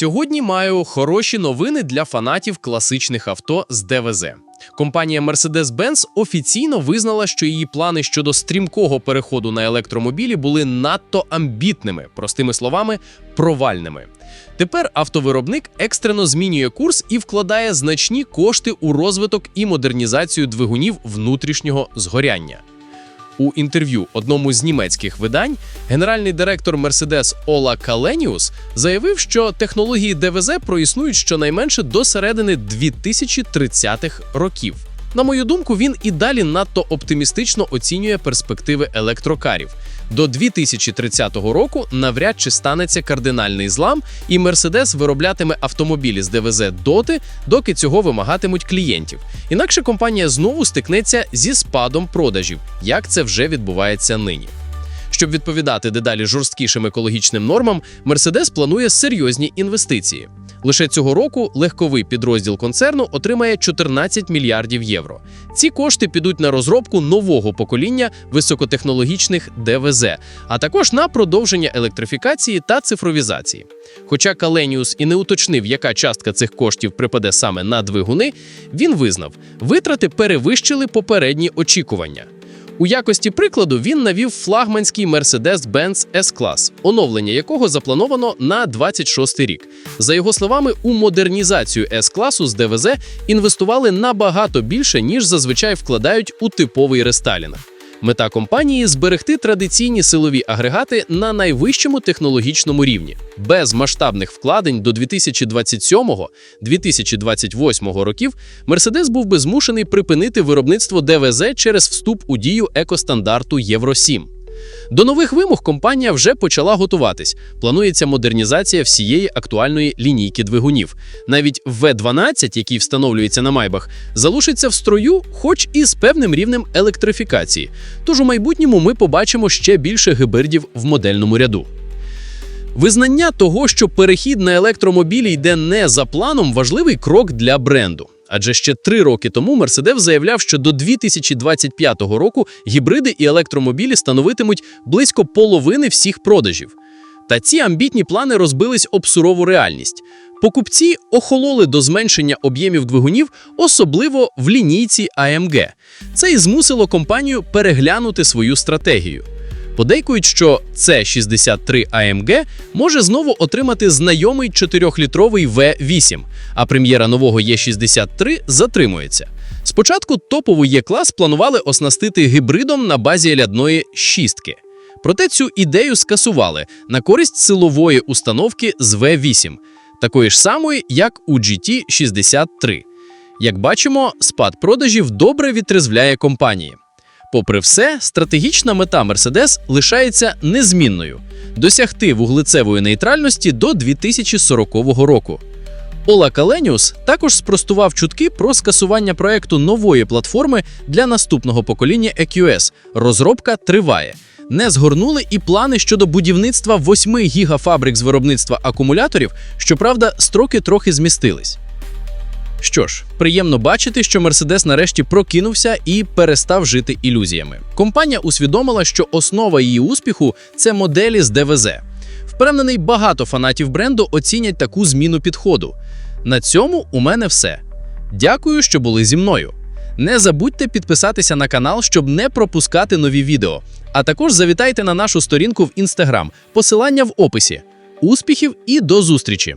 Сьогодні маю хороші новини для фанатів класичних авто з ДВЗ. Компанія Mercedes-Benz офіційно визнала, що її плани щодо стрімкого переходу на електромобілі були надто амбітними, простими словами, провальними. Тепер автовиробник екстрено змінює курс і вкладає значні кошти у розвиток і модернізацію двигунів внутрішнього згоряння. У інтерв'ю одному з німецьких видань генеральний директор Мерседес Ола Каленіус заявив, що технології ДВЗ проіснують щонайменше до середини 2030-х років. На мою думку, він і далі надто оптимістично оцінює перспективи електрокарів. До 2030 року навряд чи станеться кардинальний злам, і Mercedes вироблятиме автомобілі з ДВЗ доти, доки цього вимагатимуть клієнтів. Інакше компанія знову стикнеться зі спадом продажів, як це вже відбувається нині. Щоб відповідати дедалі жорсткішим екологічним нормам, Mercedes планує серйозні інвестиції. Лише цього року легковий підрозділ концерну отримає 14 мільярдів євро. Ці кошти підуть на розробку нового покоління високотехнологічних ДВЗ, а також на продовження електрифікації та цифровізації. Хоча Каленіус і не уточнив, яка частка цих коштів припаде саме на двигуни, він визнав, витрати перевищили попередні очікування. У якості прикладу він навів флагманський Mercedes-Benz S-клас, оновлення якого заплановано на 26 рік. За його словами, у модернізацію S-класу з ДВЗ інвестували набагато більше, ніж зазвичай вкладають у типовий рестайлінг. Мета компанії зберегти традиційні силові агрегати на найвищому технологічному рівні. Без масштабних вкладень до 2027-2028 років Мерседес був би змушений припинити виробництво ДВЗ через вступ у дію екостандарту Євро 7. До нових вимог компанія вже почала готуватись. Планується модернізація всієї актуальної лінійки двигунів. Навіть В12, який встановлюється на майбах, залишиться в строю, хоч і з певним рівнем електрифікації. Тож у майбутньому ми побачимо ще більше гибридів в модельному ряду. Визнання того, що перехід на електромобілі йде не за планом, важливий крок для бренду. Адже ще три роки тому Мерседес заявляв, що до 2025 року гібриди і електромобілі становитимуть близько половини всіх продажів. Та ці амбітні плани розбились об сурову реальність. Покупці охололи до зменшення об'ємів двигунів, особливо в лінійці AMG. Це і змусило компанію переглянути свою стратегію. Подейкують, що C63 AMG може знову отримати знайомий 4-літровий V8, а прем'єра нового E63 затримується. Спочатку топову Є-клас планували оснастити гібридом на базі лядної шістки. Проте цю ідею скасували на користь силової установки з V8, такої ж самої, як у GT63. Як бачимо, спад продажів добре відтрезвляє компанії. Попри все, стратегічна мета Mercedes лишається незмінною досягти вуглецевої нейтральності до 2040 року. Ола Каленіус також спростував чутки про скасування проекту нової платформи для наступного покоління EQS. Розробка триває. Не згорнули і плани щодо будівництва 8 гігафабрик з виробництва акумуляторів, щоправда, строки трохи змістились. Що ж, приємно бачити, що Мерседес нарешті прокинувся і перестав жити ілюзіями. Компанія усвідомила, що основа її успіху це моделі з ДВЗ. Впевнений, багато фанатів бренду оцінять таку зміну підходу. На цьому у мене все. Дякую, що були зі мною. Не забудьте підписатися на канал, щоб не пропускати нові відео. А також завітайте на нашу сторінку в Instagram. Посилання в описі. Успіхів і до зустрічі!